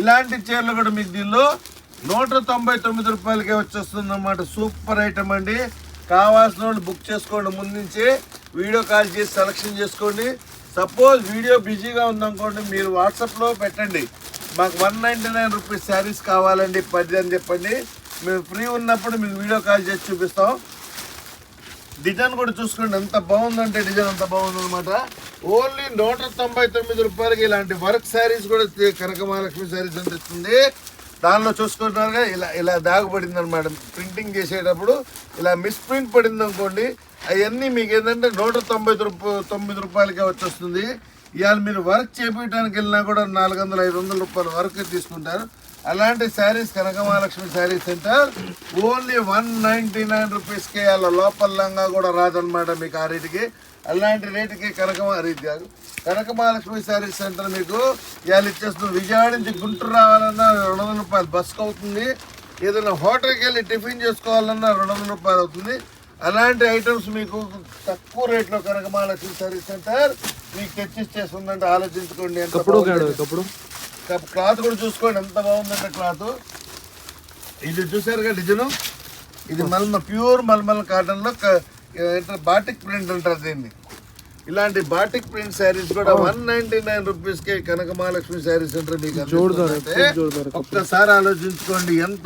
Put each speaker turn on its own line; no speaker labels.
ఇలాంటి చీరలు కూడా మీకు దీనిలో నూట తొంభై తొమ్మిది రూపాయలకే వచ్చేస్తుంది అన్నమాట సూపర్ ఐటమ్ అండి. కావాల్సిన వాళ్ళు బుక్ చేసుకోండి ముందు వీడియో కాల్ చేసి సెలక్షన్ చేసుకోండి. సపోజ్ వీడియో బిజీగా ఉందనుకోండి మీరు వాట్సాప్లో పెట్టండి. మాకు one ninety nine rupees saris కావాలండి పది అని చెప్పండి. మేము ఫ్రీ ఉన్నప్పుడు మీకు వీడియో కాల్ చేసి చూపిస్తాం. డిజైన్ కూడా చూసుకోండి ఎంత బాగుందంటే డిజైన్ అంత బాగుంది అనమాట ఓన్లీ నూట తొంభై తొమ్మిది రూపాయలకి ఇలాంటి వర్క్ శారీస్ కూడా తే- కనక మహాలక్ష్మి శారీస్ అని ఇస్తుంది దానిలో చూసుకుంటున్నారుగా ఇలా ఇలా దాగుపడింది అనమాట ప్రింటింగ్ చేసేటప్పుడు ఇలా మిస్ ప్రింట్ పడింది అనుకోండి అవన్నీ మీకు ఏంటంటే నూట తొంభై తొమ్మిది రూపాయలకే వచ్చేస్తుంది. ఇవాళ మీరు వర్క్ చేపించడానికి వెళ్ళినా కూడా నాలుగు వందల ఐదు వందల రూపాయల వర్క్ తీసుకుంటారు. అలాంటి saris Kanaka Mahalakshmi sari centre only one ninety nine రూపీస్కి అలా లోపల లంగా కూడా రాదనమాట మీకు ఆ రేటుకి. అలాంటి రేటుకి కనక రీతి కాదు. కనక మహాలక్ష్మి శారీ సెంటర్ మీకు ఇవాళ ఇచ్చేస్తుంది విజయవాడ నుంచి గుంటూరు రావాలన్నా రెండు వందల రూపాయలు బస్కి అవుతుంది. ఏదైనా హోటల్కి వెళ్ళి టిఫిన్ చేసుకోవాలన్నా రెండు వందల రూపాయలు అవుతుంది. అలాంటి ఐటమ్స్ మీకు తక్కువ రేట్లో కనక మహాలక్ష్మి శారీ సెంటర్ మీకు తెచ్చిచ్చేస్తుందంటే ఆలోచించుకోండి క్లాత్ కూడా చూసుకోండి ఎంత బాగుందంటే క్లాత్. ఇది చూసారుగా డిజైన్? ఇది మల్మ ప్యూర్ మల్మల్ కాటన్లో క- ఏంటారు బాటిక్ ప్రింట్ అంటారు దీన్ని. ఇలాంటి బాటిక్ ప్రింట్ శారీస్ కూడా వన్ నైన్టీ నైన్ రూపీస్కి కనక మహాలక్ష్మి శారీ సెంటర్ మీకు. ఒక్కసారి ఆలోచించుకోండి ఎంత